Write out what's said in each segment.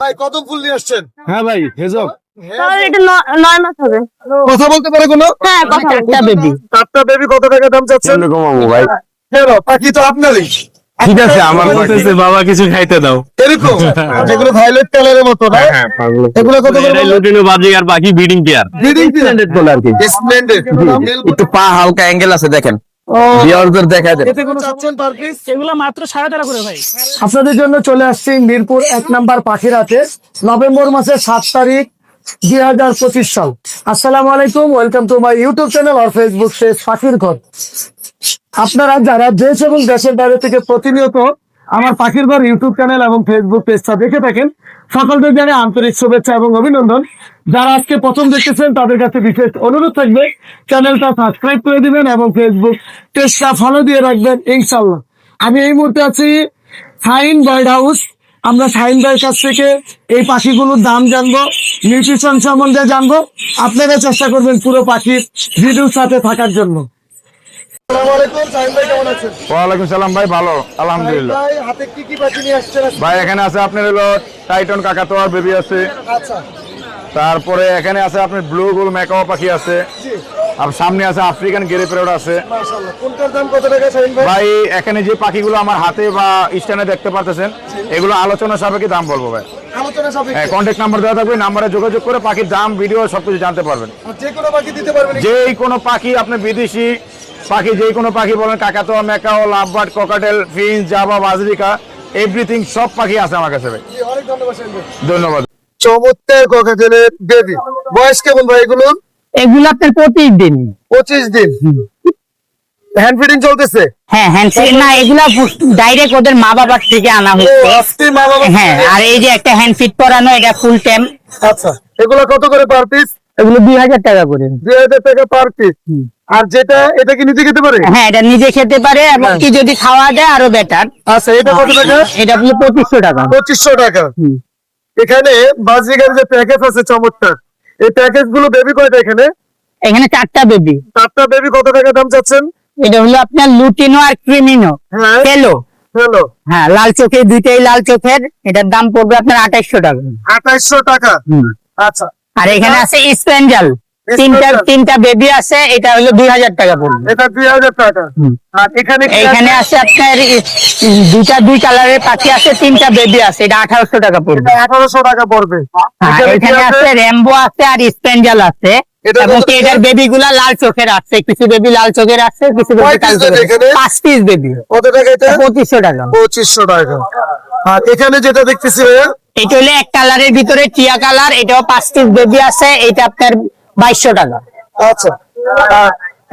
ভাই কত ফুল নিয়ে আসছেন? হ্যাঁ ভাই হেজব। কথা বলতে পারে কোনো? হ্যাঁ কথা একটা বেবি চারটা বেবি কত টাকা দাম চাচ্ছেন? কমাবো ভাই? পাখি তো আপনারই। ঠিক আছে আমার বলতেছে বাবা কিছু খাইতে দাও। এরকম? যেগুলো কালারের মতো না? হ্যাঁ এগুলো কত করে লুটিনো বাজি আর বাকি ব্রিডিং পেয়ার ব্রিডিং বলে আর কি। স্প্লেন্ডেড একটু পা হালকা অ্যাঙ্গেল আছে দেখেন। বিয়ারদের দেখা যায় এতে কোনো চাচ্ছেন পার পিস এগুলো মাত্র সাড়ে তেরো করে ভাই। আপনাদের জন্য চলে আসছি মিরপুর এক নাম্বার পাখিরাতে। নভেম্বর মাসের সাত তারিখ দুই হাজার পঁচিশ সাল। আসসালামু আলাইকুম welcome to my YouTube channel R Facebook page পাখির ঘর। আপনারা যারা দেশ এবং দেশের বাইরে থেকে প্রতিনিয়ত আমার পাখির ঘর ইউটিউব চ্যানেল এবং ফেসবুক পেজটা দেখে থাকেন। সকলদের জানাই আন্তরিক শুভেচ্ছা এবং অভিনন্দন। যারা আজকে প্রথম দেখতেছেন, তাদের কাছে বিশেষ অনুরোধ থাকবে চ্যানেলটা সাবস্ক্রাইব করে দিবেন এবং ফেসবুক পেজটা ফলো দিয়ে রাখবেন ইনশাল্লাহ আমি এই মুহূর্তে আছি সাইন বার্ড হাউস। আমরা সাইন ভাইয়ের কাছ থেকে এই পাখিগুলোর দাম জানব নিউট্রিশন সম্বন্ধে জানব। আপনারা চেষ্টা করবেন পুরো পাখির ভিডিওর সাথে থাকার জন্য আসসালামু আলাইকুম সাইম ভাই কেমন আছেন ওয়ালাইকুম সালাম ভাই ভালো আলহামদুলিল্লাহ। হাতে কি কি পাখি নিয়ে আসছেন ভাই এখানে আছে আপনার হলো টাইটন কাকাতোয়ার বেবি আছে। আচ্ছা। তারপরে এখানে আছে আপনার ব্লু গুল ম্যাকাও পাখি আছে। আর সামনে আছে আফ্রিকান গেরে প্রেড আছে। ভাই? এখানে যে পাখিগুলো আমার হাতে বা স্ট্যান্ডে দেখতে পারতেছেন এগুলো আলোচনা সাপেক্ষে দাম বলব ভাই। আলোচনা হ্যাঁ কন্ট্যাক্ট নাম্বার দেওয়া থাকবে নাম্বারে যোগাযোগ করে পাখির দাম ভিডিও সবকিছু জানতে পারবেন। যে কোনো পাখি দিতে পারবেন। যেই কোনো পাখি আপনি বিদেশি পাখি যে কোনো পাখি বলেন কাকাতোয়া macaw lovebird cockatiel finch java বাজরিকা everything সব পাখি আছে আমার কাছে ভাই। ধন্যবাদ চমৎকার ককাটেলের বেবি বয়স কেমন ভাই এগুলো? এগুলো আপনার পঁচিশ দিন। পঁচিশ দিন। হ্যান্ড ফিডিং চলতেছে? হ্যাঁ হ্যাঁ না এগুলা ডাইরেক্ট ওদের মা বাবার থেকে আনা হচ্ছে। আজকে মা বাবা হ্যাঁ আর এই যে একটা হ্যান্ড ফিট করানো এটা ফুল টাইম আচ্ছা এগুলো কত করে পার পিস এগুলো দুই হাজার টাকা করে। দুই হাজার টাকা পার পিস আর যেটা এটা কি নিজে খেতে পারে? হ্যাঁ এটা নিজে খেতে পারে এবং কি যদি খাওয়া যায় আরও বেটার আচ্ছা এটা কত টাকা? এটা আপনি পঁচিশশো টাকা। পঁচিশশো টাকা। এখানে বাজিকার যে প্যাকেজ আছে চমৎকার। এই প্যাকেজগুলো বেবি কয়টা এখানে? এখানে চারটা বেবি চারটা বেবি কত টাকা দাম চাচ্ছেন? এটা হলো আপনার লুটিনো আর ক্রিমিনো। হ্যাঁ। তেলো হ্যালো হ্যাঁ লাল চোখের দুইটাই লাল চোখের। এটার দাম পড়বে আপনার আঠাইশশো টাকা। আঠাইশশো টাকা। আচ্ছা। আর এখানে আছে স্পেঞ্জাল তিনটা তিনটা বেবি আছে এটা হলো দুই হাজার টাকা পড়বে। এটা দুই হাজার টাকা। আর এখানে কি এইখানে আছে? আপনার দুইটা দুই কালারের পাখি আছে তিনটা বেবি আছে এটা আঠারোশো টাকা পড়বে। আঠারোশো টাকা পড়বে। হ্যাঁ, এখানে আছে? র্যাম্বো আছে আর স্পেঞ্জাল আছে। এবং এটার বেবি গুলা লাল চোখের আছে কিছু বেবি লাল চোখের আছে কিছু বেবি এখানে? পাঁচ পিস বেবি কত টাকা এটা? পঁচিশশো টাকা। পঁচিশশো টাকা। আর এখানে যেটা দেখতেছি ভাইয়া, এটা হলো এক কালারের ভিতরে টিয়া কালার এটাও পাঁচ পিস বেবি আছে এটা আপনার বাইশশো টাকা। আচ্ছা।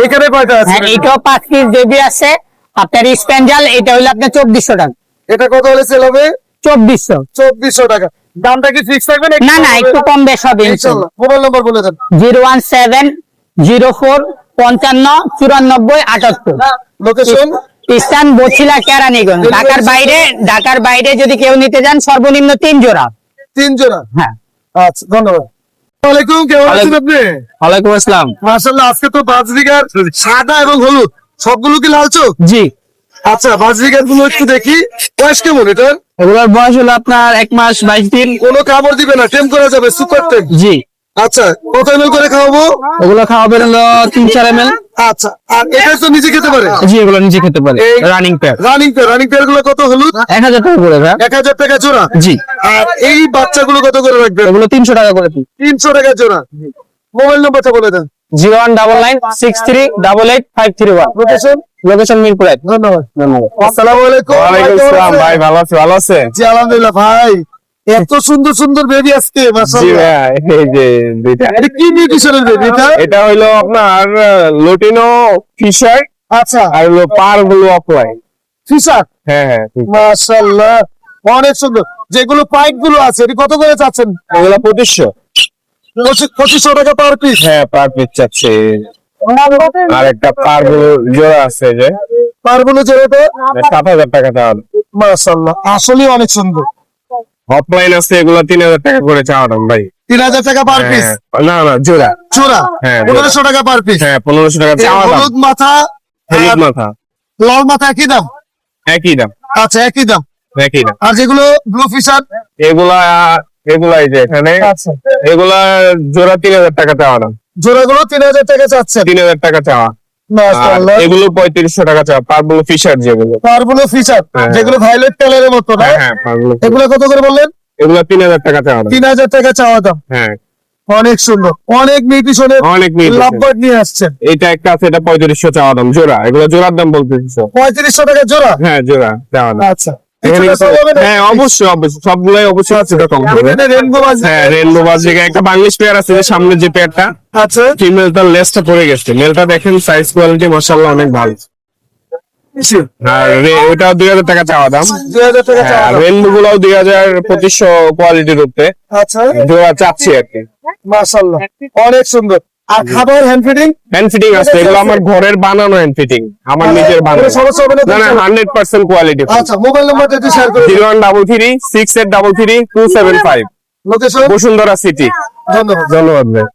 এখানে কয়টা আছে? হ্যাঁ এটাও পাঁচ পিস বেবি আছে। আপনার স্পেঞ্জাল এটা হলো আপনার চব্বিশশো টাকা। এটা কত হলে সেল হবে? চব্বিশশো। চব্বিশশো টাকা। দামটা কি ফিক্স থাকবে না না একটু কম বেশ হবে মোবাইল নাম্বার বলে দেন। Zero one seven zero four পঞ্চান্ন চুরানব্বই আটাত্তর। Location eastern Basila Keraniganj. ঢাকার বাইরে ঢাকার বাইরে যদি কেউ নিতে যান সর্বনিম্ন তিন জোড়া। তিন জোড়া? হ্যাঁ। আচ্ছা ধন্যবাদ। ওয়ালাইকুম কেমন আছেন আপনি? ওয়ালাইকুম আসসালাম। মাশাল্লাহ আজকে তো বাজরিগার সাদা এবং হলুদ সবগুলো কি লাল চোখ? জি। আচ্ছা বাজরিগারগুলো একটু দেখি। বয়স কেমন এটার? এগুলোর বয়স হলো আপনার এক মাস বাইশ দিন। কোনো কামড় দিবে না টেম করা যাবে সুপার টেম। জি। আচ্ছা কত এমএল করে খাওয়াবো? ওগুলো খাওয়াবেন হলো তিন চার এম এল আচ্ছা আর এটা তো নিজে খেতে পারে? জি এগুলো নিজে খেতে পারে। Running pad running pair running পেয়ারগুলো কত হলুদ? এক হাজার টাকা করে ভাই। এক হাজার টাকা জোড়া? জি। আর এই বাচ্চাগুলো কত করে রাখবেন এগুলো তিনশো টাকা করে তিনশো টাকা জোড়া। মোবাইল নাম্বারটা বলে দেন। Zero one double nine six three double eight five three one. Location location Mirpur এক। ধন্যবাদ। ধন্যবাদ। আসসালামু আলাইকুম। ভাই, ভালো আছে ভালো আছে জি আলহামদুলিল্লাহ ভাই। এত সুন্দর সুন্দর বেবি আজকে এই যে দুইটা। এটা কি নিউট্রিশনের বেবি এটা? এটা হইল আপনার লোটিনো ফিশার আচ্ছা। আর হলো পারগুলো অফলাইন ফিশার হ্যাঁ হ্যাঁ মাশাআল্লাহ। অনেক সুন্দর। যেগুলো পাইপগুলো আছে এটি কত করে চাচ্ছেন? এগুলো পঁচিশশো। পঁচিশশো টাকা পার পিস হ্যাঁ পার পিস চাচ্ছে। আর একটা পারগুলো জোড়া আছে যে। পারগুলো যেটা সাত হাজার টাকা তাহলে মাশাআল্লাহ। আসলে অনেক সুন্দর। অফলাইন আছে এগুলো তিন হাজার টাকা করে চাওয়াটাম ভাই। তিন হাজার টাকা পার পিস হ্যাঁ, না না জোড়া। চোরা হ্যাঁ, পনেরোশো টাকা পার পিস হ্যাঁ পনেরোশো টাকা চাওয়া দাম। হলুদ মাথা হলুদ মাথা। লাল মাথা একই দাম? একই দাম। আচ্ছা একই দাম। একই দাম। আর যেগুলো ব্লু ফিশার এগুলা এগুলা যে এখানে আচ্ছা। এগুলা জোড়া তিন হাজার টাকা চাওয়া না জোড়াগুলো তিন হাজার টাকা চাচ্ছেন। তিন হাজার টাকা চাওয়া। এগুলো পঁয়ত্রিশশো টাকা চাওয়া পারবুলো ফিশার যেগুলো। পারবুলো ফিচার হ্যাঁ। যেগুলো ভাইলেট কালারের মতো না? হ্যাঁ হ্যাঁ এগুলো কত করে বললেন? এগুলো তিন হাজার টাকা চাওয়া তিন হাজার টাকা চাওয়া দাম। হ্যাঁ। অনেক সুন্দর। অনেক নিউট্রিশনের অনেক লাভবার্ড নিয়ে আসছেন। এটা একটা আছে এটা পঁয়ত্রিশশো চাওয়া দাম জোড়া। এগুলো জোড়ার দাম বলতেছো পঁয়ত্রিশশো টাকা জোড়া? হ্যাঁ জোড়া চাওয়া দাম। আচ্ছা। হ্যাঁ অবশ্যই অবশ্যই। সবগুলাই অবশ্যই কিছুটা কম হবে। রেনবো বাজ হ্যাঁ রেনবো একটা বাংলিশ পেয়ার আছে যে সামনে যে পেয়ারটা ফিমেলটার লেসটা পড়ে গেছে। মেলটা দেখেন সাইজ কোয়ালিটি মাশাআল্লাহ অনেক ভালো। আর দুই হাজার টাকা চাওয়া দাম। দুই হাজার টাকা চাওয়া দাম। রেনবো গুলাও দুই হাজার পঁচিশশো কোয়ালিটির উপরে আচ্ছা। জোড়া চাচ্ছি আর কি। মাশাআল্লাহ। অনেক সুন্দর। আর খাবার হ্যান্ড ফিটিং হ্যান্ড ফিটিং আছে এগুলো আমার ঘরের বানানো হ্যান্ড ফিটিং আমার নিজের বানানো। কোনো সমস্যা হবে না না না হান্ড্রেড পার্সেন্ট কোয়ালিটি আচ্ছা মোবাইল নাম্বারটা একটু শেয়ার করে zero one double three six eight double three two seven five location Bashundhara city ধন্যবাদ। ধন্যবাদ ভাই।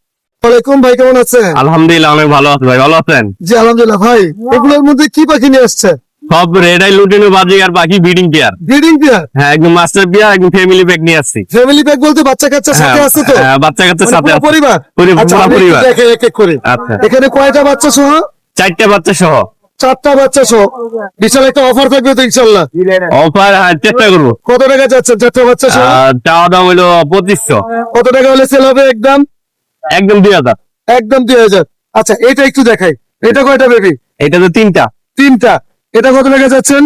ওয়ালাইকুম ভাই কেমন আছেন? আলহামদুলিল্লাহ অনেক ভালো আছে ভাই ভালো আছেন? জি আলহামদুলিল্লাহ ভাই এগুলোর মধ্যে কি পাখি নিয়ে আসছে? সব রেড আই লুটিনো বাজি আর বাকি ব্রিডিং পেয়ার ব্রিডিং পেয়ার হ্যাঁ একদম মাস্টার পেয়ার একদম ফ্যামিলি প্যাক নিয়ে আসছি। ফ্যামিলি প্যাক বলতে বাচ্চা কাচ্চা সাথে হ্যাঁ, আছে তো? হ্যাঁ, বাচ্চা কাচ্চার মানে সাথে আছে। পরিবার? পুরো- আচ্ছা পরিবার। দেখে এক এক করে। আচ্ছা। এখানে কয়টা বাচ্চা সহ? চারটা বাচ্চা সহ। চারটা বাচ্চা সহ। বিশাল একটা অফার থাকবে তো ইনশাল্লাহ অফার চেষ্টা করব। কত টাকা যাচ্ছেন চারটা বাচ্চা সহ? চাওয়া দাম হইল পঁচিশশো। কত টাকা হলে সেল হবে একদম? একদম দুই হাজার। একদম দুই হাজার। আচ্ছা এটা একটু দেখাই। এটা কয়টা বেবি এটা তো তিনটা। তিনটা। এটা কত টাকা যাচ্ছেন?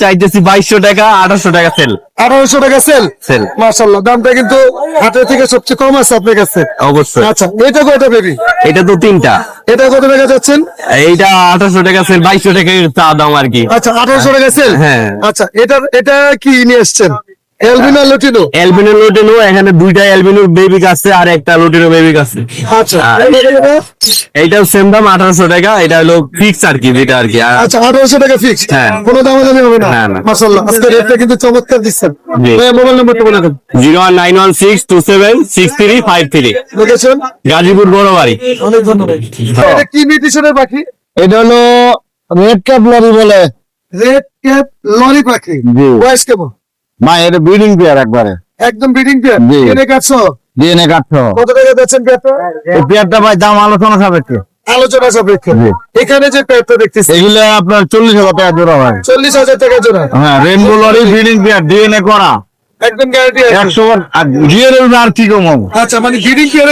চাইতেছি বাইশশো টাকা আঠারোশো টাকা সেল আঠারোশো টাকা সেল সেল মার্শাল্লাহ দামটা কিন্তু হাটের থেকে সবচেয়ে কম আছে আপনার কাছে। অবশ্যই। আচ্ছা এটা কয়টা বেবি এটা তো তিনটা। এটা কত টাকা যাচ্ছেন? এইটা আঠারোশো টাকা সেল বাইশশো টাকা চা দাম আর কি। আচ্ছা আঠারোশো টাকা সেল হ্যাঁ। আচ্ছা এটা এটা কি নিয়ে এসছেন? এলবিনা লুটিনো অ্যালবিনো লোটেনো এখানে দুইটা অ্যালবিনো বেবি আছে আর একটা লোটেনো বেবি আছে। আচ্ছা। এইটাও সেম দাম আঠারোশো টাকা এটা হলো ফিক্স আর কি যেটা আর কি আচ্ছা আঠারোশো টাকা ফিক্স হ্যাঁ। কোনো দামাদামি হবে না? না। আজকে রেটটা কিন্তু চমৎকার দিচ্ছেন। জি। মোবাইল নাম্বারটা বলে দেন। Zero one nine one six two seven six three five three. Location Gazipur বড় বাড়ি অনেক ধন্যবাদ। এটা কি মিউটিশনের পাখি? এটা হলো রেড ক্যাপ লরি বলে। রেড ক্যাপ লরি পাখি। বয়স কেমন? মা এটা ব্রিডিং পেয়ার একবারে। একদম বিডিং পেয়ার। এনে কাটছো? ডিএনএ কাটছো। কত টাকা পেয়ারটা এই পেয়ারটা ভাই দাম আলোচনা সাপেক্ষে। আলোচনা সাপেক্ষে। এখানে যে পেয়ারটা দেখতেছি। এগুলো আপনার চল্লিশ হাজার টাকা জোড়া ভাই। চল্লিশ হাজার টাকা জোড়া। হ্যাঁ rainbow lory breeding pair DNA করা। একদম গ্যারান্টি একশো ডিএনএ আর কি কম আচ্ছা মানে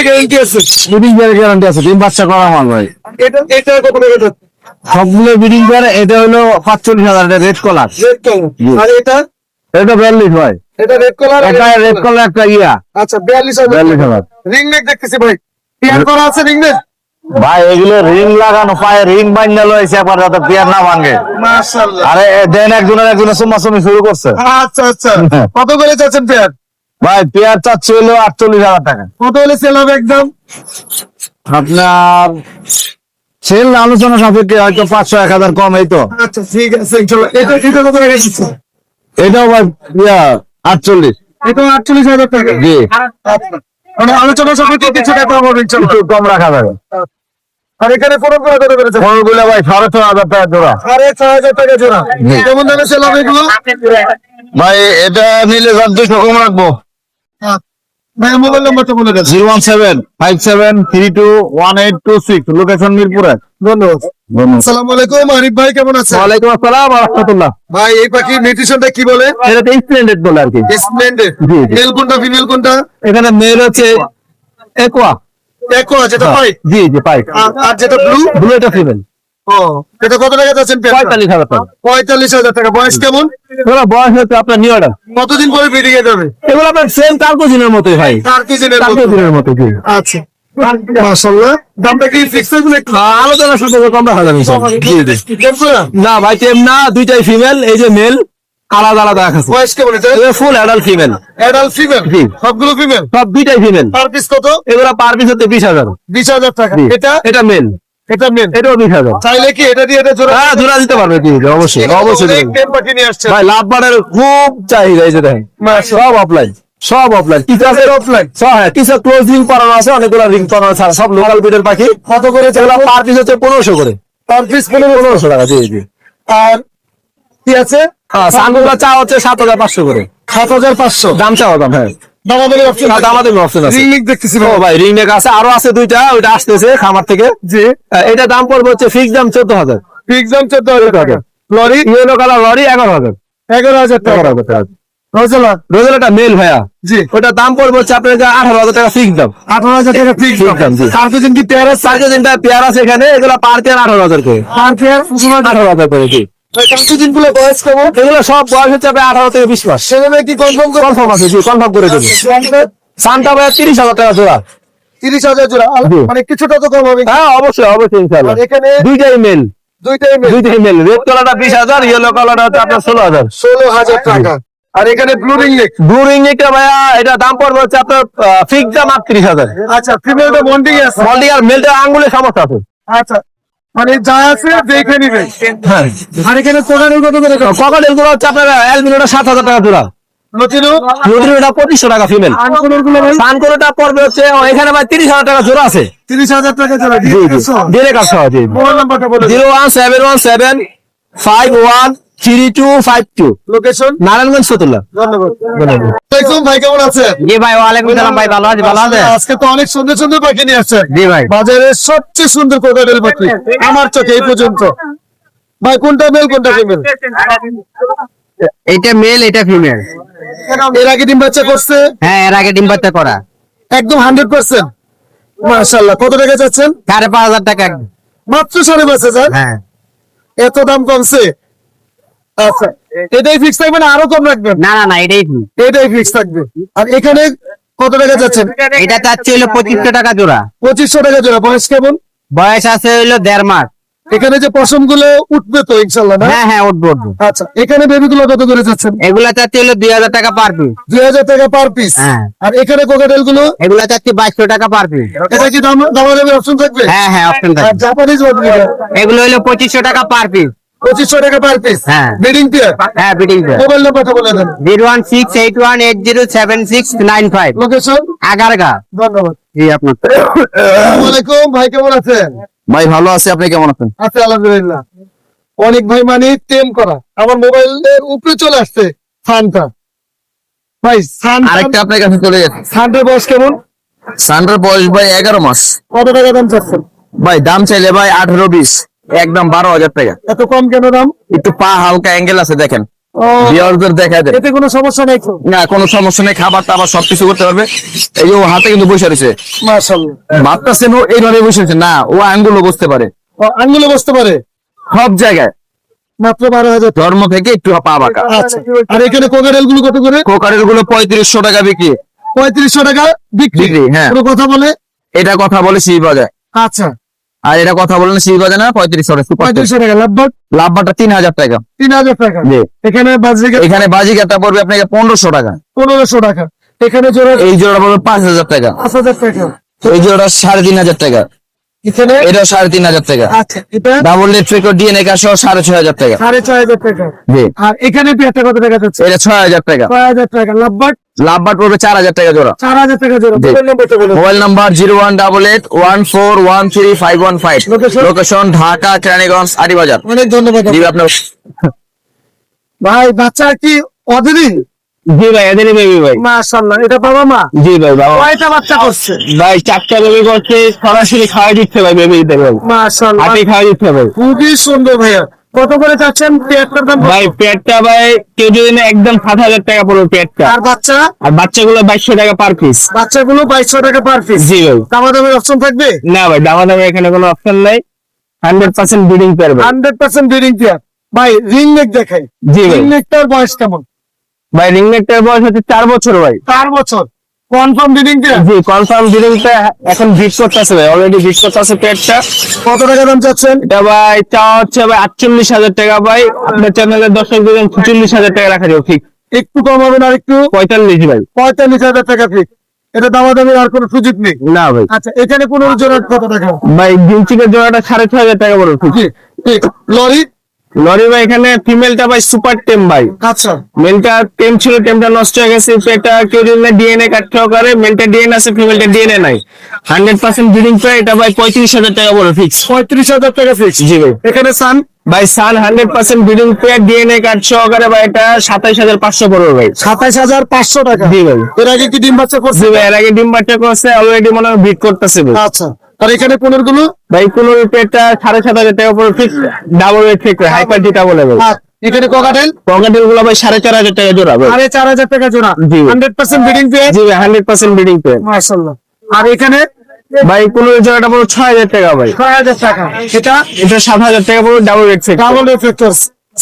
গ্যারান্টি আছে। ব্রিডিং গ্যারান্টি আছে ডিম বাচ্চা করা ভাই। এটা এটা কত টাকা সবগুলো ব্রিডিং পেয়ার এটা হলো পাঁচচল্লিশ হাজার রেড কলার রেড কালার আর এটা? এটা বিয়াল্লিশ ভাই। এটা রেড কালার এটা রেড কলার একটা ইয়া। আচ্ছা বিয়াল্লিশ হাজার বিয়াল্লিশ হাজার রিং নেক দেখতেছি ভাই। পেয়ার করা আছে রিং নেক ভাই এগুলো রিং লাগানো পায়ে রিং বান্ধা লয়েছে একবার যাতে পেয়ার না ভাঙে। মাশাআল্লাহ। আরে দেন একজনের একজনের সুমাসুমি শুরু করছে। আচ্ছা আচ্ছা। কত করে চাচ্ছেন পেয়ার ভাই পেয়ার চাচ্ছে হলো আটচল্লিশ হাজার টাকা। কত হলে সেল হবে একদম? আপনার সেল আলোচনা সাপেক্ষে হয়তো পাঁচশো এক হাজার কম এই তো। আচ্ছা ঠিক আছে এটা এটা কত এটাও ভাই ইয়া আটচল্লিশ। এটা আটচল্লিশ হাজার টাকা। জি। মানে আলোচনা সাপেক্ষে কিছু টাকা হবে ইনশাআল্লাহ একটু কম রাখা যাবে। আর এখানে করে ভাই সাড়ে ছয় হাজার টাকা জোড়া। সাড়ে ছয় হাজার টাকা জোড়া। কেমন দামে সেল হবে এগুলো? ভাই এটা নিলে যার দুশো কম রাখব। মোবাইল নাম্বারটা বলে দেন। Zero one seven five seven three two one eight two six. Location মিরপুরে ধন্যবাদ। আসসালামু আলাইকুম আরিফ ভাই কেমন আছেন? ওয়ালাইকুম আসসালাম রহমতুল্লাহ ভাই এই পাখির নিউট্রিশনটা কি বলে? এটা তো স্প্লেন্ডেড বলে আর কি। স্প্লেন্ডেড। মেল কোনটা ফিমেল কোনটা? এখানে মেল হচ্ছে একোয়া দেখো যেটা পাই? জি জি পাই। আর যেটা ব্লু ব্লু এটা ফিমেল ও। এটা কত টাকা যাচ্ছেন পঁয়তাল্লিশ হাজার টাকা। পঁয়তাল্লিশ হাজার টাকা। বয়স কেমন? বয়স হচ্ছে আপনার নিউ অর্ডার। কতদিন পরে ব্রিডিং এ যাবে? এগুলো আপনার সেম কার্কোজিনের মতোই ভাই। চার মতো। কার্কোজিনের মতো আচ্ছা। মাশাআল্লাহ। দামটা কি ফিক্স হয়েছে কম রাখা যাবে না? ভাই টেম না দুইটাই ফিমেল এই যে মেল আলাদা আলাদা রাখাছে বয়স কেমন এটা? Full adult female adult female. সবগুলো ফিমেল সব দুইটাই ফিমেল পার পিস কত? এগুলো পার পিস হাজার। বিশ হাজার টাকা। এটা? এটা মেল এটা মেন এটাও বিশ হাজার। চাইলে কি এটা দিয়ে এটা জোড়া হ্যাঁ জোড়া দিতে পারবে জি, অবশ্যই অবশ্যই ভাই লাভ বাড়ার খুব চাহিদা এই যে দেখেন। সব অফলাইন সব অফলাইন আছে অফলাইন হ্যাঁ কিছু ক্লোজ রিং করানো আছে অনেকগুলো রিং করানো আছে সব লোকাল বিডের পাখি। কত করে এগুলো পার পিস হচ্ছে পনেরোশো করে। পার পিস পনেরো পনেরোশো টাকা জি জি। আর কি আছে? হ্যাঁ সানগুলো চা হচ্ছে সাত হাজার পাঁচশো করে। সাত হাজার পাঁচশো। দাম চাওয়া দাম হ্যাঁ। দামাদামি অপশন দামাদামি অপশন আছে। রিং লিক দেখতেছি ও ভাই ভাই রিং নেক আছে আরও আছে দুইটা ওইটা আসতেছে খামার থেকে। জি। এটা দাম পড়বে হচ্ছে ফিক্স দাম চোদ্দ হাজার এক্সাম চোদ্দ টাকা। লরি? ইয়েলো কালার লরি টাকা। রোজেলা? রোজেলাটা মেল ভাইয়া। জি। ওটা দাম পড়বে হচ্ছে আপনার আঠারো হাজার টাকা ফিক্স দাম। আঠারো হাজার টাকা ফিক্স দাম। কি পেয়ার আছে? সাড়ে তিনটা পেয়ার আছে এখানে এগুলো পার পেয়ার আঠারো হাজার করে। পার পেয়ার আঠারো হাজার করে জি। গুলো বয়স এগুলো সব বয়স হচ্ছে আঠারো থেকে বিশ মাস। সেভাবে কি কনফার্ম করে কনফার্ম আছে কনফার্ম করে দেবো। সানটা ভাইয়া তিরিশ হাজার টাকা জোড়া। তিরিশ হাজার জোড়া। মানে কিছুটা তো কম হবে। হ্যাঁ অবশ্যই অবশ্যই ইনশাল্লাহ এখানে দুইটাই মেল দুইটাই মেয়ে দুইটাই মেল রেড কালারটা বিশ হাজার ইয়েলো কালারটা হচ্ছে আপনার ষোলো হাজার। ষোলো হাজার টাকা। আর এখানে blue ring neck blue ring ভাইয়া এটা দাম পড়বে হচ্ছে আপনার ফিক্স দাম আটত্রিশ হাজার। আচ্ছা ফিমেলটা বন্ডিং আছে। মল্টি আর মেলটা আঙ্গুলের সমস্যা আছে। আচ্ছা। মানে যা আছে দেখে নিবে। হ্যাঁ। আর এখানে কোকানের কত করে? ককাটেলগুলো হচ্ছে আপনার অ্যালবিনোটা সাত হাজার টাকা জোড়া। পঁচিশশো টাকা ফিমেল সানকোলোটা পড়বে হচ্ছে এখানে ভাই তিরিশ হাজার টাকা জোড়া আছে। তিরিশ হাজার টাকা জোড়া জি জি। ডিরেক্ট আসতে হবে জি। মোবাইল নাম্বারটা বলে zero one seven one seven five one three two five two. Location Narayanganj Fatullah ধন্যবাদ। ভাই কেমন আছেন? জি ভাই ওয়ালাইকুম সালাম ভাই ভালো আছে ভালো আছে আজকে তো অনেক সুন্দর সুন্দর পাখি নিয়ে আসছেন। জি ভাই। বাজারের সবচেয়ে সুন্দর কোকাটেল পাখি আমার চোখে এই পর্যন্ত। ভাই কোনটা মেল কোনটা ফিমেল এটা মেল এটা ফিমেল এর আগে ডিম বাচ্চা করছে? হ্যাঁ এর আগে ডিম বাচ্চা করা। একদম হান্ড্রেড পার্সেন্ট মাশাল্লাহ কত টাকা যাচ্ছেন সাড়ে পাঁচ হাজার টাকা। মাত্র সাড়ে পাঁচ হাজার? হ্যাঁ। এত দাম কমছে? আচ্ছা এটাই ফিক্স থাকবে না? আরও কম রাখবেন? না না না এটাই এটাই ফিক্স থাকবে। আর এখানে কত টাকা যাচ্ছেন এটা চাচ্ছি হলো পঁচিশশো টাকা জোড়া। পঁচিশশো টাকা জোড়া। বয়স কেমন? বয়স আছে হইল দেড় মাস। এখানে যে পশমগুলো উঠবে তো ইনশাল্লাহ হ্যাঁ হ্যাঁ উঠবো উঠবো। আচ্ছা এখানে বেবি গুলো কত করে যাচ্ছেন এগুলা চাচ্ছি হলো দুই হাজার টাকা পার পিস দুই হাজার টাকা পার পিস হ্যাঁ। আর এখানে কোকাটেলগুলো এগুলা চাচ্ছি বাইশশো টাকা পার পিস এটা কি দাম দামাদামি অপশন থাকবে? হ্যাঁ হ্যাঁ অপশন আর জাপানিজ এগুলো? হলো পঁচিশশো টাকা পার পিস পঁচিশশো টাকা পার পিস হ্যাঁ। বিডিং পেয়ার হ্যাঁ বিডিং মোবাইল নাম্বারটা বলে দেন। Zero one six eight one eight zero seven six nine five location Agargaon ধন্যবাদ। জি আপনার। আসসালামু ভাই কেমন আছেন? ভাই ভালো আছে। আপনি কেমন আছেন? আছি আলহামদুলিল্লাহ। অনেক ভাই মানে টেম করা। আমার মোবাইলের উপরে চলে আসছে সানটা। ভাই সান আরেকটা আপনার কাছে চলে গেছে। সানটার বয়স কেমন? সান্ডার বয়স ভাই এগারো মাস। কত টাকা দাম চাচ্ছেন? ভাই দাম চাইলে ভাই আঠারো বিশ। একদম বারো হাজার টাকা। এত কম কেন দাম? একটু পা হালকা অ্যাঙ্গেল আছে দেখেন। দেখা দেন। এতে কোনো সমস্যা নাই না কোনো সমস্যা নেই খাবার টাবার সবকিছু করতে পারবে। এই ও হাতে কিন্তু বসে রয়েছে। ভাবতেছেন ও এইভাবে বসে রয়েছে। না ও আঙ্গুলো বসতে পারে। ও বসতে পারে? সব জায়গায়। মাত্র বারো হাজার ধর্ম থেকে একটু পা বাঁকা। আচ্ছা। আর এখানে কোকারেলগুলো কত করে? কোকারেরগুলো পঁয়ত্রিশশো টাকা বিক্রি। পঁয়ত্রিশশো টাকা বিক্রি? হ্যাঁ। কথা বলে? এটা কথা বলে শিব বাজায় আচ্ছা। আর এটা কথা বলে না শিব বাজায় না পঁয়ত্রিশশো টাকা পঁয়ত্রিশশো টাকা লাভবাট লাভবাটা তিন হাজার টাকা। তিন হাজার টাকা। এখানে বাজরিকা এখানে বাজিকাটা পড়বে আপনাকে পনেরোশো টাকা। পনেরোশো টাকা। এখানে জোড়া এই জোড়া পড়বে পাঁচ হাজার টাকা। পাঁচ হাজার টাকা। এই জোড়া সাড়ে তিন হাজার টাকা। এখানে এটাও সাড়ে তিন হাজার টাকা। আচ্ছা ডাবল নেট ফ্রিকো ডিএনএ কার সহ সাড়ে ছয় হাজার টাকা। সাড়ে ছয় হাজার টাকা। জি। আর এখানে পেয়ারটা কত টাকা যাচ্ছে? এটা ছয় হাজার টাকা। ছয় হাজার টাকা লাভবাট লাভবাট পড়বে চার হাজার টাকা জোড়া। চার হাজার টাকা জোড়া। Mobile number zero one double eight one four one three five one five. Location Dhaka Keraniganj Aribazar অনেক ধন্যবাদ আপনার ভাই বাচ্চা কি অদিনই জি ভাই এদেরই বেবি ভাই। মাশাআল্লাহ এটা বাবা মা? জি ভাই বাবা কয়টা বাচ্চা করছে? ভাই চারটা বেবি করছে সরাসরি খাওয়াই দিচ্ছে ভাই বেবি ভাই। মাশাআল্লাহ হাতে খাওয়াই দিচ্ছে ভাই। খুবই সুন্দর ভাইয়া। কত করে চাচ্ছেন পেয়ারটার দাম ভাই পেটটা ভাই কেউ যদি না একদম সাত হাজার টাকা পড়বে পেটটা আর বাচ্চা? আর বাচ্চাগুলো বাইশশো টাকা পার পিস বাচ্চাগুলো বাইশশো টাকা পার পিস জি ভাই। দামা দামের অপশন থাকবে? না ভাই দামা দামে এখানে কোনো অপশন নাই। হান্ড্রেড পার্সেন্ট বিডিং পারবে হান্ড্রেড পার্সেন্ট ব্রিডিং পেয়ার ভাই রিং নেক দেখাই। জি ভাই। রিং নেকটার বয়স কেমন? ভাই রিং নেকটার বয়স হচ্ছে চার বছর ভাই। চার বছর। কনফার্ম পেয়ার জি কনফার্ম বিডিংটা এখন বিট করতেছে ভাই অলরেডি বিট করতেছে পেটটা কত টাকা দাম চাচ্ছেন? এটা ভাই চাওয়া হচ্ছে ভাই আটচল্লিশ হাজার টাকা ভাই। আপনার চ্যানেলের দর্শক দিলেন ছেচল্লিশ হাজার টাকা রাখা যাবে ঠিক। একটু কম হবে না আর একটু? পঁয়তাল্লিশ ভাই। পঁয়তাল্লিশ হাজার টাকা ফিক্স এটা দামা দামের আর কোনো সুযোগ নেই? না ভাই। আচ্ছা এখানে কোন জোড়া কত টাকা? ভাই জিনচিকের জোড়াটা সাড়ে ছয় হাজার টাকা ঠিক। ঠিক লরি? লরি ভাই এখানে ফিমেলটা ভাই সুপার টেম ভাই। আচ্ছা। মেলটা টেম ছিল টেমটা নষ্ট হয়ে গেছে। এটা কেউ যদি ডিএনএ কাটতে করে মেলটা ডিএনএ আছে ফিমেলটা ডিএনএ নাই। হান্ড্রেড পার্সেন্ট ব্রিডিং প্রায় এটা ভাই পঁয়ত্রিশ হাজার টাকা বলে ফিক্স পঁয়ত্রিশ হাজার টাকা ফিক্স জি ভাই। এখানে সান ভাই সান hundred percent breeding pair DNA card সহকারে ভাই এটা সাতাইশ হাজার পাঁচশো পড়বে ভাই। সাতাইশ হাজার পাঁচশো টাকা। জি ভাই। এর আগে কি ডিম বাচ্চা করছে? জি ভাই এর আগে ডিম বাচ্চা করছে অলরেডি মনে হয় বিট করতেছে আচ্ছা। আর এখানে পনেরো গুলো? ভাই কোন পেটটা সাড়ে সাত হাজার টাকা পড়বে ফিক্স ডাবল রেট ঠিক হাইপার যেটা বলে এখানে কোকাটেল পকেটেরগুলো ভাই সাড়ে চার হাজার টাকা জোড়া ভাই। সাড়ে চার হাজার টাকা জোড়া। জি। হান্ড্রেড পার্সেন্ট পেয়ে জি হান্ড্রেড পার্সেন্ট ব্রিডিং পেয়ার মার্শাল্লাহ আর এখানে? ভাই কোন জোড়াটা ছয় হাজার টাকা ভাই। ছয় হাজার টাকা। এটা এটা সাত হাজার টাকা ডাবল রেট ডাবল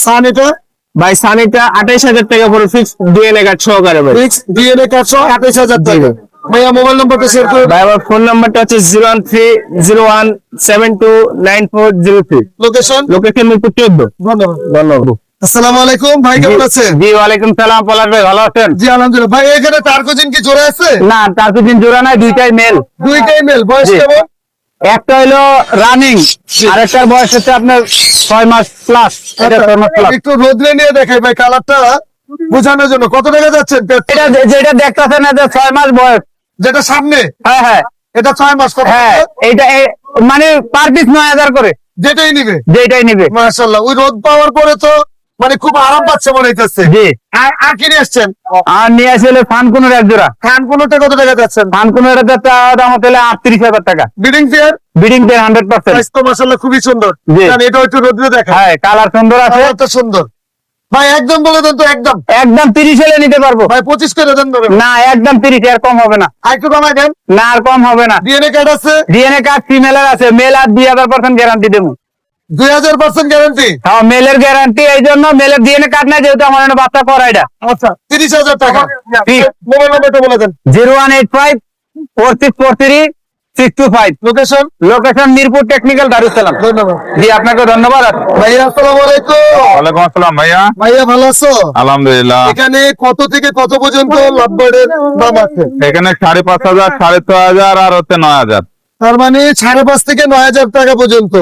সান এটা? ভাই সানিটা আঠাইশ হাজার টাকা পড়বে ফিক্স ডিএনএ কার্ড সহকারে ভাই। ফিক্স ডিএনএ কার্ডশো আঠাইশ হাজার টাকা। ভাইয়া মোবাইল নম্বরটা শেয়ার করে ভাই আমার ফোন নাম্বারটা হচ্ছে zero one three zero one seven two nine four zero three location location Mirpur চোদ্দ। ধন্যবাদ। ধন্যবাদ। আসসালামু আলাইকুম ভাই কেমন আছেন? জি ওয়ালাইকুম সালাম পলাশ ভাই ভালো আছেন? জি আলহামদুলিল্লাহ। ভাই এখানে টার্কোজিন কি জোড়া আছে? না দিন জোড়া নাই দুইটাই মেল দুইটাই মেল বয়স কেমন? একটা হলো রানিং আর একটার বয়স হচ্ছে আপনার ছয় মাস প্লাস একটু রোদ্রে নিয়ে দেখাই ভাই কালারটা বোঝানোর জন্য। কত টাকা যাচ্ছেন? এটা যেটা দেখতেছেন না যে ছয় মাস বয়স। যেটা সামনে। হ্যাঁ হ্যাঁ। এটা ছয় মাস কত হ্যাঁ এটা মানে পার পিস নয় হাজার করে। যেটাই নিবে। যেটাই নিবে। মাশাল্লাহ ওই রোদ পাওয়ার পরে তো মানে খুব আরাম পাচ্ছে মনে হইতেছে। জি। আর আর কি নিয়ে আসছেন? আর নিয়ে আসলে ফান কোনের এক জোড়া। খান কোনোটা কত টাকা যাচ্ছেন? ফান কোনের দাম হতে আটত্রিশ হাজার টাকা। বিডিং ফেয়ার বিডিং পেয়ে হান্ড্রেড পার্সেন্ট মাশাল্লাহ খুবই সুন্দর। এটা একটু রোদ্রে দেখা। হ্যাঁ কালার সুন্দর আছে। সুন্দর। ভাই একদম বলে দেন তো একদম। একদম তিরিশ হলে নিতে পারব। ভাই পঁচিশ করে দেন না একদম তিরিশ আর কম হবে না। আর একটু কমাই দেন। না আর কম হবে না। ডিএনএ কার্ড আছে? ডিএনএ কার্ড ফিমেলের আছে। মেল আর দুই হাজার পার্সেন্ট গ্যারান্টি দেবো। দুই হাজার পার্সেন্ট গ্যারান্টি হ্যাঁ মেলের গ্যারান্টি এই জন্য মেলের ডিএনএ কার্ড নাই যেহেতু আমার বাচ্চা করা এটা আচ্ছা তিরিশ হাজার টাকা। মোবাইল নাম্বারটা বলে দেন। Zero one eight five four six four three six two five location location Mirpur technical Darussalam ধন্যবাদ। জি আপনাকে ধন্যবাদ। ভাইয়া আসসালামু আলাইকুম। ওয়ালাইকুম আসসালাম ভাইয়া। ভাইয়া ভালো আছো? আলহামদুলিল্লাহ। এখানে কত থেকে কত পর্যন্ত লাভবার্ডের দাম আছে? এখানে সাড়ে পাঁচ হাজার সাড়ে ছয় হাজার আর হচ্ছে নয় হাজার। তার মানে সাড়ে পাঁচ থেকে নয় হাজার টাকা পর্যন্ত।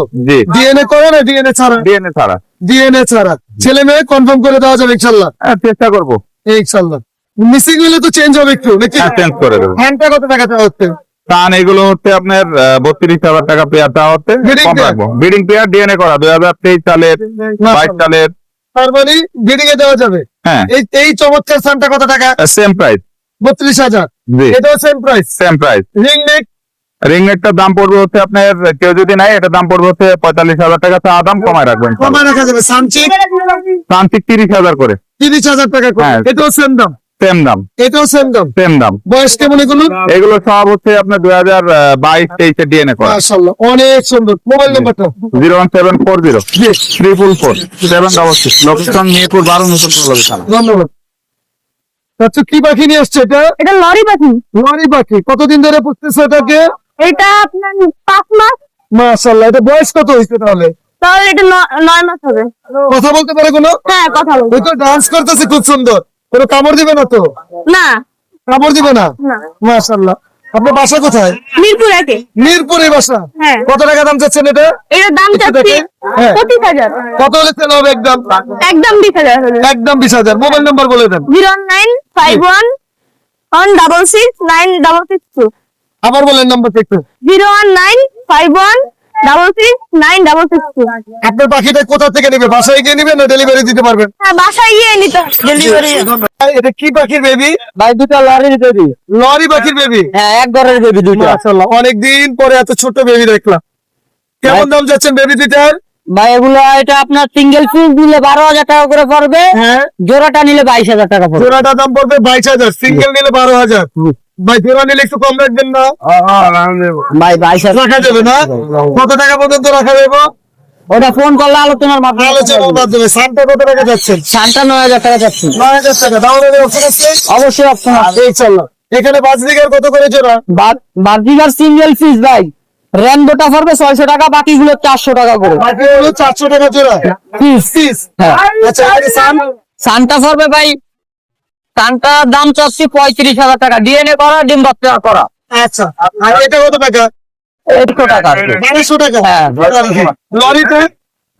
ডিএনএ করে না ডিএনএ ছাড়া? ডিএনএ ছাড়া। ডিএনএ ছাড়া। ছেলে মেয়ে কনফার্ম করে দেওয়া যাবে ইনশাল্লাহ। হ্যাঁ, চেষ্টা করব। ইনশাল্লাহ। মিসিং হলে তো চেঞ্জ হবে একটু নাকি? হ্যাঁ চেঞ্জ করে দেবো। হ্যান্ডটা কত টাকা দেওয়া হচ্ছে? কান এগুলো হচ্ছে আপনার বত্রিশ হাজার টাকা পেয়ারটা হচ্ছে কম রাখব। বিডিং পেয়ার ডিএনএ করা দুই হাজার তেইশ সালের বাইশ সালের। তার মানে বিডিং এ দেওয়া যাবে? হ্যাঁ। এই চমৎকার সানটা কত টাকা? সেম প্রাইস বত্রিশ হাজার। এটাও same price same price ring neck ring nectar দাম পড়বে হচ্ছে আপনার কেউ যদি নাই এটার দাম পড়বে হচ্ছে পঁয়তাল্লিশ হাজার টাকা চা দাম কমায় রাখবেন কমায় রাখা যাবে। সানচিক প্রান্তিক তিরিশ হাজার করে। তিরিশ হাজার টাকা করে। হ্যাঁ। এটাও সেম দাম। সেম দাম। এটাও সেম দাম। সেম দাম। বয়স কেমন এগুলো? এগুলো সব হচ্ছে আপনার দুই হাজার বাইশ তেইশে ডিএনএ করা। মাশাআল্লাহ অনেক সুন্দর। মোবাইল নাম্বারটা? Zero one seven four zero. Triple four seven double six location Mirpur বারো নতুন ধন্যবাদ। আচ্ছা কি পাখি নিয়ে আসছে এটা? এটা লরি পাখি। লরি পাখি। কতদিন ধরে পুষতেছে এটাকে? এটা আপনার পাঁচ মাস। মাশাআল্লাহ এটা বয়স কত হয়েছে তাহলে? তাহলে এটা নয় মাস হবে। কথা বলতে পারে কোনো? হ্যাঁ কথা বলব ওই তো ডান্স করতেছে খুব সুন্দর। কোনো কামড় দিবে না তো? না। কামড় দিবে না? মাশাআল্লাহ। আপনার বাসা কোথায়? মিরপুর একে মিরপুরে বাসা? হ্যাঁ। কত টাকা দাম চাচ্ছেন এটা? এটার দাম চাচ্ছি। পঁচিশ হাজার। কত হলে সেল হবে একদম? একদম বিশ হাজার একদম বিশ হাজার। মোবাইল নাম্বার বলে দেন। Zero nine five one one double six nine double six two. আবার বলেন নাম্বার একটু। Zero one nine five one double six nine double six two আপনার পাখিটা কোথা থেকে নেবে? বাসায় গিয়ে নেবে না ডেলিভারি দিতে পারবেন হ্যাঁ বাসায় গিয়ে নিতে ডেলিভারি এটা কি পাখির বেবি ভাই দুটা লরি বেবি লরি পাখির বেবি হ্যাঁ এক ঘরের বেবি দুইটা। মাশাআল্লাহ অনেকদিন পরে এত ছোট বেবি দেখলাম। কেমন দাম যাচ্ছেন বেবি দুটার ভাই এগুলো এটা আপনার সিঙ্গেল পিস নিলে বারো হাজার টাকা করে পড়বে। হ্যাঁ। জোড়াটা নিলে বাইশ হাজার টাকা পড়বে। জোড়াটা দাম পড়বে বাইশ হাজার সিঙ্গেল নিলে বারো হাজার। ভাই নিলে একটু কম রাখবেন না? ভাই বাইশ হাজার রাখা যাবে না? কত টাকা পর্যন্ত রাখা যাবে? ওটা ফোন করলে আলোচনার মাধ্যমে আলোচনার মাধ্যমে। সানটা কত টাকা যাচ্ছেন নয় হাজার টাকা যাচ্ছে। নয় হাজার টাকা। দাম অপশন আছে? অবশ্যই অপশন আছে। এই চলল এখানে কত করে জোড়া? সিঙ্গেল ভাই। র্যান্ডোটা পড়বে ছয়শো টাকা বাকিগুলো চারশো টাকা করে। চারশো টাকা জোড়া? হ্যাঁ। আচ্ছা সান সানটা পড়বে ভাই সানটার দাম চাচ্ছি পঁয়ত্রিশ হাজার টাকা। ডিএনএ করা ডিম বাচ্চা করা। আচ্ছা আর এটা কত টাকা? একশো টাকা টাকা? হ্যাঁ। লরিতে?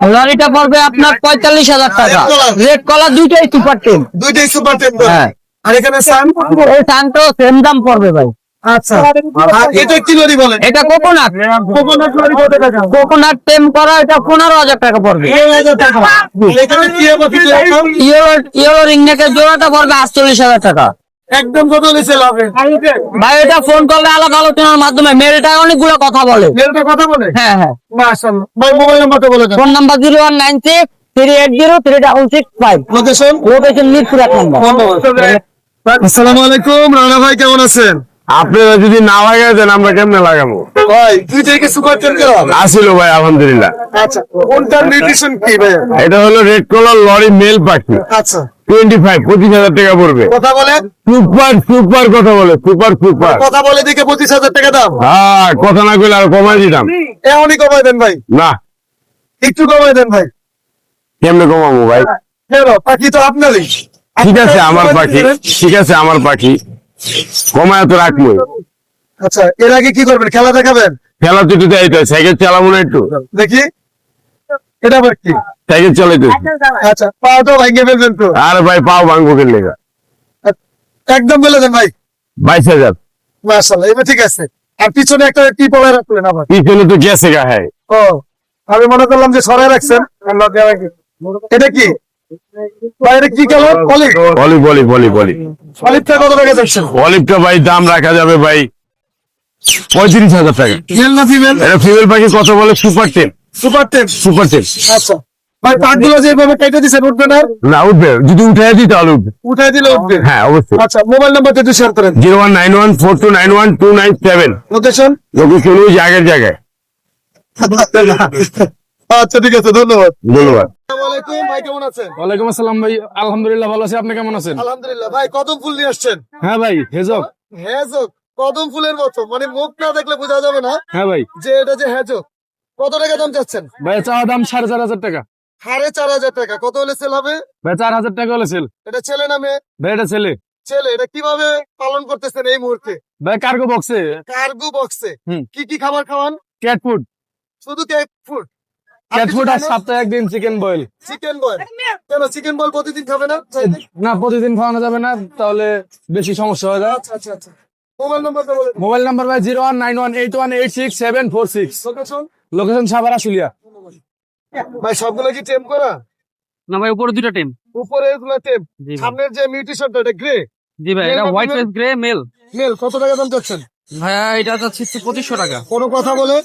লরিটা পড়বে আপনার পঁয়তাল্লিশ হাজার টাকা। Red রেড কলার দুইটাই সুপার টেন দুইটাই সুপার টেন হ্যাঁ। আর এখানে সান এই শান্ত সেম দাম পড়বে ভাই। আচ্ছা। আর এটা কি লরি বলেন? এটা কোকোনাট কোকোনাট লরি কত টাকা কোকোনাট টেম করা এটা পনেরো হাজার টাকা পড়বে। এখানে কি হবে কিছু একদম ইয়েলো ইয়েলো রিংনেকের জোড়াটা পড়বে আটচল্লিশ হাজার টাকা। একদম কত লিসেল হবে। ভাই এটা ফোন করলে আলাদা আলোচনার মাধ্যমে মেয়েটা অনেকগুলো কথা বলে। মেলটা কথা বলে? হ্যাঁ হ্যাঁ। মাশাআল্লাহ। ভাই মোবাইল নাম্বারটা বলে দেন। Phone number zero one nine six three eight zero three double six five location location Mirpur এক নম্বর আসসালামু আলাইকুম রানা ভাই কেমন আছেন? আপনারা যদি না লাগাই দেন আমরা কেমনে লাগাবো? ভাই টেন আসিল ভাই আলহামদুলিল্লাহ। আচ্ছা কোনটার নিউট্রিশন কি ভাই? এটা হলো রেড কলার লরি মেল পাখি। আচ্ছা। টোয়েন্টি ফাইভ পঁচিশ হাজার টাকা পড়বে। কথা বলে সুপার সুপার কথা বলে সুপার সুপার। কথা বলে দিকে পঁচিশ হাজার টাকা দাম। হ্যাঁ কথা না কইলে আর কমাই দিতাম। এমনই কমাই দেন ভাই। না। একটু কমাই দেন ভাই। কেমনে কমাবো ভাই? পাখি তো আপনারই। ঠিক আছে আমার পাখি। ঠিক আছে আমার পাখি। কমায় তো রাখব। আচ্ছা এর আগে কি করবেন? খেলা দেখাবেন? খেলা তো সাইকেল চালাবো না একটু। দেখি। এটা আবার কি? সাইকেল চালাইতে আচ্ছা পাওয়াটা ভাঙে ফেলবেন তো। আর ভাই পাও ভাঙবো লেগা একদম বলে দেন ভাই। বাইশ হাজার। এবার ঠিক আছে। আর পিছনে একটা টি পলা রাখলেন আবার। পিছনে তো গেছে গা হ্যাঁ। ও আমি মনে করলাম যে সরাই রাখছেন। এটা কি? এটা কি কালার অলিভ অলিভটা কত টাকা যাচ্ছেন অলিভটা ভাই দাম রাখা যাবে ভাই পঁয়ত্রিশ হাজার টাকা। মেল না ফিমেল এটা ফিমেল পাখি কত বলে super ten super ten super ten আচ্ছা। ভাই পাকগুলো যেভাবে কেটে দিচ্ছেন উঠবে না? না উঠবে। যদি দিই তাহলে উঠবে। উঠাই দিলে উঠবে? হ্যাঁ অবশ্যই। আচ্ছা মোবাইল নাম্বারটা একটু শেয়ার করেন। Zero one nine one four two nine one two nine seven. Location location ওই জায়গায় জায়গায়। আচ্ছা ঠিক আছে ধন্যবাদ। ধন্যবাদ। ভাই কেমন আছেন? ওয়ালাইকুম আসসালাম ভাই। আলহামদুলিল্লাহ ভালো আছি। আপনি কেমন আছেন? আলহামদুলিল্লাহ ভাই কদম ফুল নিয়ে আসছেন। হ্যাঁ ভাই হেজক কদম ফুলের মতো। মানে মুখ না দেখলে বোঝা যাবে না হ্যাঁ ভাই। যে এটা যে কত টাকা দাম চাচ্ছেন? ভাই চাওয়া দাম সাড়ে চার হাজার টাকা। সাড়ে চার হাজার টাকা। কত হলে সেল হবে? ভাই চার হাজার টাকা হলে সেল এটা ছেলে নামে ভাই এটা ছেলে। ছেলে এটা কীভাবে পালন করতেছেন এই মুহূর্তে? ভাই কার্গো বক্সে কার্গো বক্সে হুম। কি কি খাবার খাওয়ান? ক্যাট ফুড শুধু ক্যাট ফুড আর সপ্তাহে একদিন চিকেন বয়েল চিকেন কেন চিকেন বল প্রতিদিন খাবে না? না প্রতিদিন খাওয়ানো যাবে না তাহলে বেশি সমস্যা হয়ে যায়। আচ্ছা আচ্ছা আচ্ছা। মোবাইল। মোবাইল নাম্বার ভাই zero one nine one eight one eight six seven four six. Location Ashulia ভাই সবগুলো কি টেম করা? না ভাই উপরে টিম উপরে এগুলো টেম জি সামনের যে মিউটেশনটা এটা গ্রে জি ভাই এটা white face grey male male কত টাকা দাম চাচ্ছেন? ভাইয়া এটা পঁচিশশো টাকা। কোনো কথা বলে?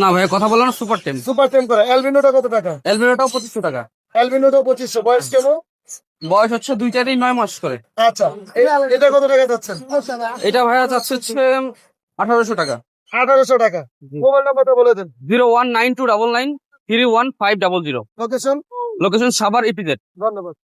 না ভাইয়া কথা বলো না সুপার টেম সুপার টেম করা। অ্যালবিনোটা কত টাকা? এলবিনোটাও পঁচিশশো টাকা। অ্যালবিনোটা পঁচিশশো। বয়স কেমন? বয়স হচ্ছে দুইটারই নয় মাস করে। আচ্ছা এটা কত টাকা যাচ্ছেন এটা ভাইয়া যাচ্ছে হচ্ছে আঠারোশো টাকা। আঠারোশো টাকা। মোবাইল নাম্বারটা বলে দেন। Zero one nine two double nine three one five double zero. Location location Savar EPZ ধন্যবাদ।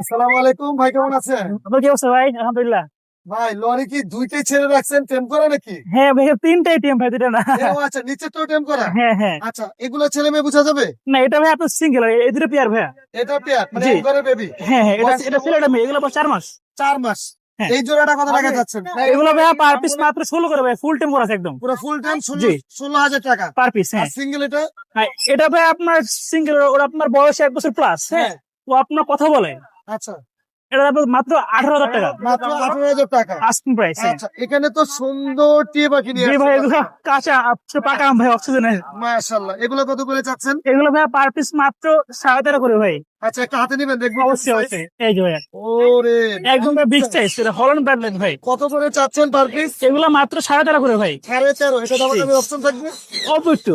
আসসালামু আলাইকুম। ভাই কেমন আছেন? আপনার কি অবস্থা ভাই? আলহামদুলিল্লাহ। ভাই লরি কি দুইটাই ছেড়ে রাখছেন? টেম করা নাকি? হ্যাঁ ভাই তিনটাই টিম ভাই দুটা না। আচ্ছা নিচের তো টেম করা। হ্যাঁ হ্যাঁ। আচ্ছা এগুলো ছেলে মেয়ে বোঝা যাবে? না এটা ভাই আপনার সিঙ্গেল এই দুটো পেয়ার ভাইয়া। এটা পেয়ার মানে। একবারে বেবি হ্যাঁ হ্যাঁ এটা এটা ছেলে এটা মেয়ে এগুলো চার মাস। চার মাস। হ্যাঁ। এই জোড়াটা কত টাকা যাচ্ছেন? এগুলো ভাইয়া পার পিস মাত্র ষোলো করে ভাই ফুল টেম করা আছে একদম। পুরো ফুল টাইম ষোলো জি। ষোলো হাজার টাকা। পার পিস হ্যাঁ। সিঙ্গেল এটা? হ্যাঁ, এটা ভাই আপনার সিঙ্গেল ওর আপনার বয়স এক বছর প্লাস হ্যাঁ। ও আপনার কথা বলে। আচ্ছা। এটা আপনার মাত্র আঠারো হাজার টাকা। মাত্র আঠারো হাজার টাকা। আস্কিং প্রাইস হ্যাঁ। আচ্ছা এখানে তো সুন্দর টিয়ে পাখি নিয়ে ভাই এগুলো কাঁচা পাকা ভাই অক্সিজেন মাশাল্লাহ এগুলো কত করে চাচ্ছেন? এগুলো ভাই পার পিস মাত্র সাড়ে তেরো করে ভাই। আচ্ছা একটা হাতে নেবেন দেখব অবশ্যই অবশ্যই। এই যে ভাইয়া ওরে একদম বিগ সাইজ এটা হলন ব্র্যান্ডেড ভাই। কত করে চাচ্ছেন পার পিস এগুলো মাত্র সাড়ে তেরো করে ভাই। সাড়ে তেরো এটা দাম অপশন থাকবে? অল্প একটু।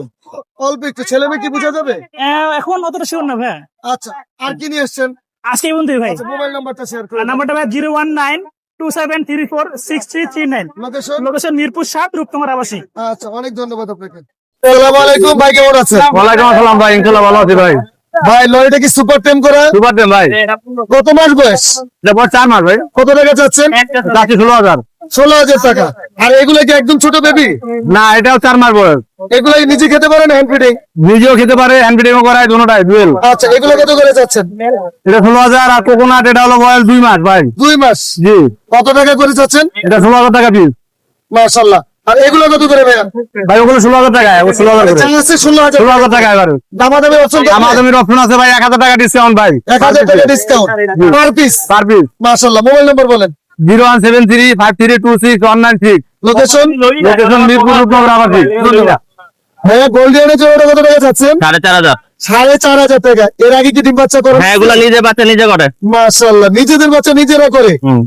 অল্প একটু ছেলে মেয়ে কি বোঝা যাবে? আহ, এখন অতটা শিওর না ভাই। আচ্ছা আর কি নিয়ে এসছেন? আজকে বন্ধু ভাই। আচ্ছা মোবাইল নাম্বারটা শেয়ার করুন নাম্বারটা ভাই zero one nine two seven three four six three three nine. Location location Mirpur সাত রূপকুমার আবাসী আচ্ছা অনেক ধন্যবাদ আপনাকে। আসসালামু আলাইকুম ভাই কেমন আছেন? ওয়ালাইকুম আসসালাম ভাই ইনশাআল্লাহ ভালো আছি ভাই। ভাই লরিটা কি সুপার টেম করা? সুপার টেম ভাই। কত মাস বয়স? চার মাস ভাই। কত টাকা চাচ্ছেন? চারশো ষোলো হাজার। ষোলো হাজার টাকা। আর এগুলো কি একদম ছোট বেবি না এটাও চার মাস বয়স। এগুলো নিজে খেতে পারেন হ্যান্ড ফিডিং নিজেও খেতে পারে হ্যান্ড করায় দুটাই ডুয়েল আচ্ছা এগুলো কত করে যাচ্ছেন? এটা ষোলো হাজার আর কোকোনাট এটা হলো বয়স দুই মাস ভাই। দুই মাস? জি। কত টাকা করে যাচ্ছেন? এটা ষোলো হাজার টাকা পিস মাশাল্লাহ আর এগুলো কত করে ভাই ওগুলো ষোলো হাজার টাকা ষোলো হাজার ষোলো হাজার ষোলো হাজার টাকা। এবার। অপশন অপশন আছে ভাই এক হাজার টাকা ডিসকাউন্ট ভাই। এক হাজার টাকা discount per piece per piece মাশাল্লাহ মোবাইল নাম্বার বলেন। Zero one seven three five three two six one nine six. Location location Mirpur Rupnagar আবাসিক ধন্যবাদ। গোল্ডিয়ানের জোড়াটা কত টাকা চাচ্ছেন? সাড়ে চার হাজার। সাড়ে চার হাজার টাকা। এর আগে কি ডিম বাচ্চা হ্যাঁ এগুলা নিজে বাচ্চা নিজে করে। নিজেদের বাচ্চা নিজেরা করে। হুম।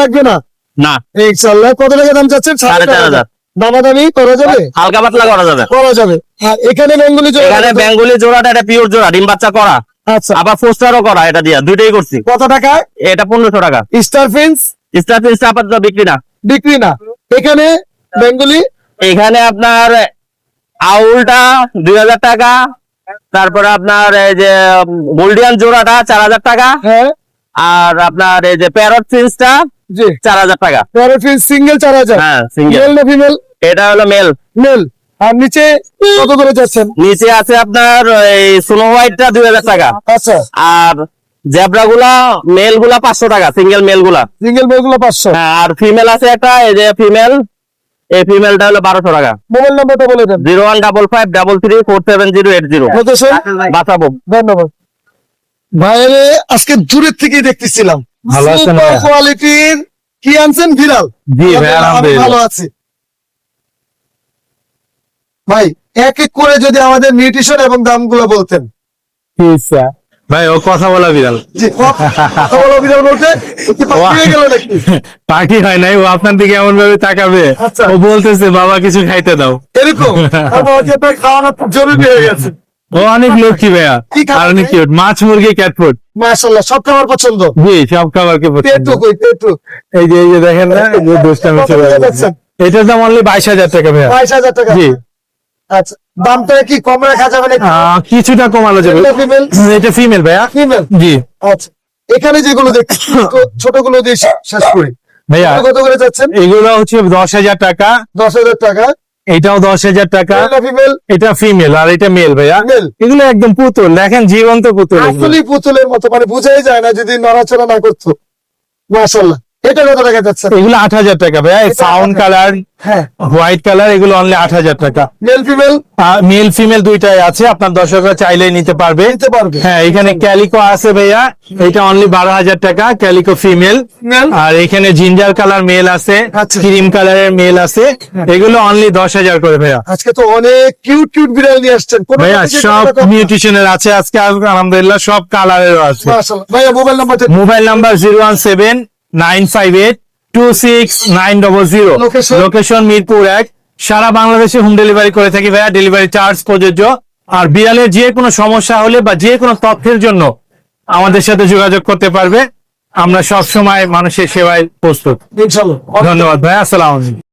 লাগবে না? না। ইনশাল্লাহ কত টাকা দাম চাচ্ছেন? সাড়ে চার হাজার। দামাদামি করা যাবে? হালকা পাতলা করা যাবে। করা যাবে। আর এখানে বেঙ্গুলি জোড়া এখানে বেঙ্গলি জোড়াটা এটা পিওর জোড়া ডিম বাচ্চা করা। আচ্ছা। আবার পোস্টারও করা এটা দিয়া। দুইটাই করছি। কত টাকা? এটা পনেরোশো টাকা। স্টার ফিন্স স্টার ফিসটা আপাতত বিক্রি না। বিক্রি না। এখানে বেঙ্গুলি? এখানে আপনার আউলটা দুই হাজার টাকা তারপরে আপনার এই যে গোল্ডিয়ান জোড়াটা চার হাজার টাকা হ্যাঁ। আর আপনার এই যে প্যারট ফিন্সটা চার হাজার টাকা। প্যারট ফিন্স সিঙ্গেল চার হাজার। হ্যাঁ সিঙ্গেল না ফিমেল এটা হলো মেল মেল আর নিচে কত করে যাচ্ছেন? নিচে আছে আপনার এই স্নো হোয়াইটটা দুই হাজার টাকা। আচ্ছা। আর জেব্রা গুলা মেলগুলা পাঁচশো টাকা সিঙ্গেল মেলগুলা সিঙ্গেল মেলগুলো পাঁচশো। হ্যাঁ, আর ফিমেল আছে একটা এই যে ফিমেল এই ফিমেলটা হলো বারোশো টাকা। মোবাইল নাম্বারটা বলে দেন। Zero one double five double three four seven zero eight zero. বাঁচাবো। ধন্যবাদ। ভাইরে আজকে দূরের থেকেই দেখতেছিলাম। ভালো আছেন কোয়ালিটির কি আনছেন বিড়াল? জি ভাই আলহামদুলিল্লাহ ভালো আছি। ভাই এক এক করে যদি আমাদের নিউট্রিশন এবং দামগুলো বলতেন। ভাই ও কথা বলা বিড়াল। কথা বলো বিড়াল বলতে পাখি হয়ে গেল নাকি? পাখি হয় নাই ও আপনার দিকে এমন ভাবে তাকাবে। আচ্ছা। ও বলতেছে বাবা কিছু খাইতে দাও। এরকম? খাওয়ানো জরুরি হয়ে গেছে। ও অনেক লক্ষ্মী ভাইয়া। আর অনেক কিউট মাছ মুরগি ক্যাট ফুড মাশাআল্লাহ সব খাবার পছন্দ? জি সব খাবারকে পছন্দ? পেটু কই পেটু এই যে এই যে দেখেন না এই যে কত চলে। এটার দাম অনলি বাইশ হাজার টাকা ভাইয়া। বাইশ হাজার টাকা। জি। আচ্ছা দামটা কি কম রাখা যাবে নাকি? কিছুটা কমানো যাবে। ফিমেল এটা ফিমেল ভাইয়া। ফিমেল জি। আচ্ছা এখানে যেগুলো দেখছি ছোটগুলো দিয়ে শেষ করি। ভাইয়া কত করে যাচ্ছেন? এগুলো হচ্ছে দশ হাজার টাকা। দশ হাজার টাকা। এটাও দশ হাজার টাকা। এটা ফিমেল আর এটা মেল ভাইয়া। মেল এগুলো একদম পুতুল দেখেন জীবন্ত পুতুল। পুতুলের মতো মানে বোঝাই যায় না যদি নড়াচড়া না করতো। মাশাল্লাহ এটা কত টাকা যাচ্ছে? এগুলো আট হাজার টাকা ভাইয়া এটা সাউন্ড 8,000 কালার হ্যাঁ। হোয়াইট কালার এগুলো অনলি আট হাজার টাকা। মেল ফিমেল মেল ফিমেল দুইটাই আছে আপনার দর্শকরা চাইলেই নিতে পারবে। নিতে পারবে। হ্যাঁ এখানে ক্যালিকো আছে ভাইয়া এটা অনলি বারো হাজার টাকা ক্যালিকো ফিমেল আর এখানে জিঞ্জার কালার মেল আছে। ক্রিম কালারের মেল আছে এগুলো অনলি দশ হাজার করে ভাইয়া। আজকে তো অনেক কিউট কিউট বিড়াল নিয়ে আসছেন। ভাইয়া সব কম আছে আজকে আলহামদুলিল্লাহ সব কালারেরও আছে। ভাইয়া মোবাইল নাম্বারটা mobile number zero one seven nine five eight two six nine double zero. Location Mirpur এক। সারা বাংলাদেশে হোম ডেলিভারি করে থাকি ভাইয়া। ডেলিভারি চার্জ প্রযোজ্য। আর বিড়ালের যে কোনো সমস্যা হলে বা যে কোনো তথ্যের জন্য আমাদের সাথে যোগাযোগ করতে পারবে। আমরা সব সময় মানুষের সেবায় প্রস্তুত। ধন্যবাদ ভাই আসসালাম